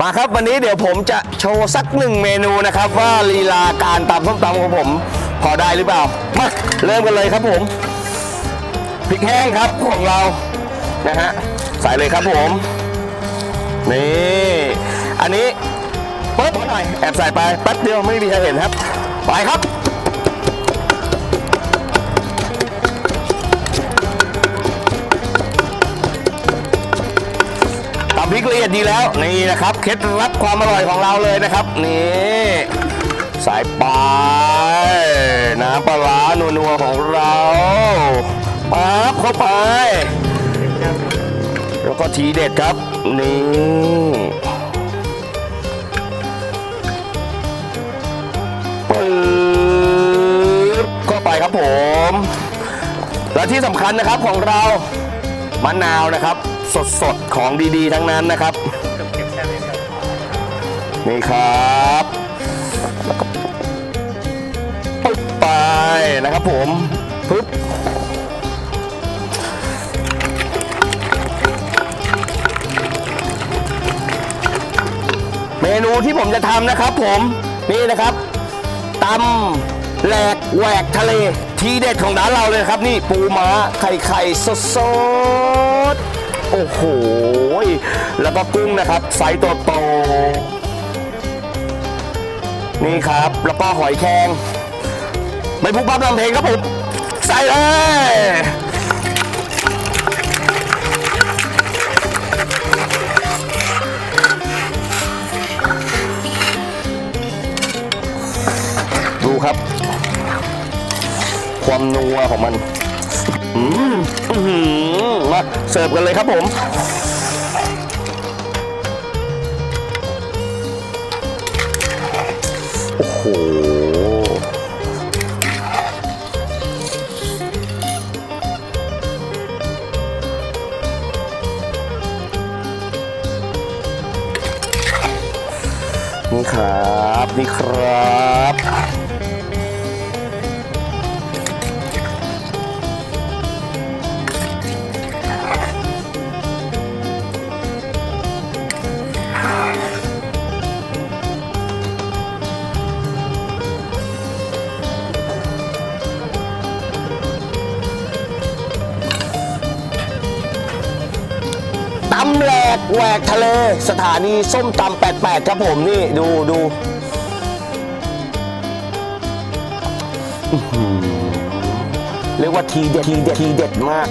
มาครับวันนี้เดี๋ยวผมจะโชว์สักหนึ่งเมนูนะครับ ว่าลีลาการตำส้มตำของผมพอได้หรือเปล่ามาเริ่มกันเลยครับผมพริกแห้งครับของเรานะฮะใส่เลยครับผม นี่อันนี้ปุ๊บหน่อยแอบใส่ไปแป๊บเดียวไม่มีใครเห็นครับ ไปครับ ละเอียดดีแล้วนี่นะครับเคล็ดลับความอร่อยของเราเลยนะครับนี่สายปลายน้ำปลาร้านัวๆของเราปั๊บเข้าไป แล้วก็ทีเด็ดครับนี่ปึ๊บเข้าไปครับผม และที่สำคัญนะครับของเรามะนาวนะครับ สดๆของดีๆ ทั้งนั้นนะครับ นี่ครับปึ๊บไปนะครับผมปึ๊บเมนูที่ผมจะทำนะครับผมนี่นะครับตำแหลกแหวกทะเลทีเด็ดของร้านเราเลยครับ นี่ปูม้าไข่ไข่สดสดๆ โอ้โห แล้วก็กุ้งนะครับไซส์โต นี่ครับ แล้วก็หอยแครงไม่พุกปั๊บลำเพลงครับผม ใส่เลยดูครับ ความนัวของมัน อืมอื มาเสิร์ฟกันเลยครับผมโอ้โหนี่ครับ นี่ครับ ตำแหลกแหวกทะเล สถานีส้มตำ88 ครับผมนี่ดูดูเรียกว่าทีเด็ดทีเด็ดทีเด็ดมาก